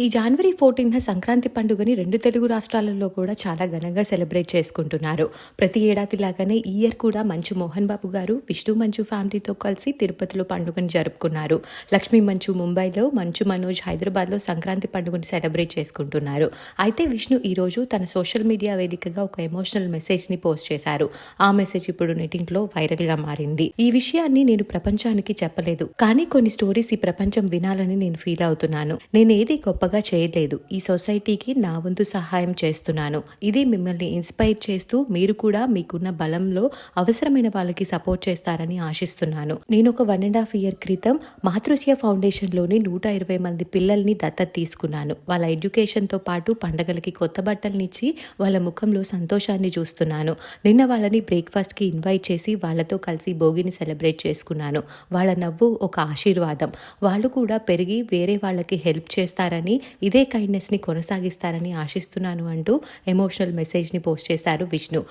ఈ జనవరి ఫోర్టీన్త్ సంక్రాంతి పండుగని రెండు తెలుగు రాష్ట్రాలలో కూడా చాలా ఘనంగా సెలబ్రేట్ చేసుకుంటున్నారు. ప్రతి ఏడాది లాగానే ఈ ఇయర్ కూడా మంచు మోహన్ బాబు గారు విష్ణు మంచు ఫ్యామిలీతో కలిసి తిరుపతిలో పండుగను జరుపుకున్నారు. లక్ష్మీ మంచు ముంబైలో మంచు మనోజ్ హైదరాబాద్లో సంక్రాంతి పండుగను సెలబ్రేట్ చేసుకుంటున్నారు. అయితే విష్ణు ఈ రోజు తన సోషల్ మీడియా వేదికగా ఒక ఎమోషనల్ మెసేజ్ని పోస్ట్ చేశారు. ఆ మెసేజ్ ఇప్పుడు నెటింట్లో వైరల్గా మారింది. ఈ విషయాన్ని నేను ప్రపంచానికి చెప్పలేదు కానీ కొన్ని స్టోరీస్ ఈ ప్రపంచం వినాలని నేను ఫీల్ అవుతున్నాను. నేను ఏది గొప్పగా చేయలేదు ఈ సొసైటీకి నా వంతు సహాయం చేస్తున్నాను. ఇది మిమ్మల్ని ఇన్స్పైర్ చేస్తూ మీరు కూడా మీకున్న బలంలో అవసరమైన వాళ్ళకి సపోర్ట్ చేస్తారని ఆశిస్తున్నాను. నేను ఒక వన్ అండ్ హాఫ్ ఇయర్ క్రితం మాతృశ్య ఫౌండేషన్లోని నూట ఇరవై మంది పిల్లల్ని దత్తత తీసుకున్నాను. వాళ్ళ ఎడ్యుకేషన్తో పాటు పండగలకి కొత్త బట్టలనిచ్చి వాళ్ళ ముఖంలో సంతోషాన్ని చూస్తున్నాను. నిన్న వాళ్ళని బ్రేక్ఫాస్ట్కి ఇన్వైట్ చేసి వాళ్ళతో కలిసి భోగిని సెలబ్రేట్ చేసుకున్నాను. వాళ్ళ నవ్వు ఒక ఆశీర్వాదం. వాళ్ళు కూడా పెరిగి వేరే వాళ్ళకి హెల్ప్ చేస్తారని ఇదే కైండ్నెస్ని కొనసాగిస్తారని ఆశిస్తున్నాను అంటూ ఎమోషనల్ మెసేజ్ని పోస్ట్ చేశారు విష్ణు.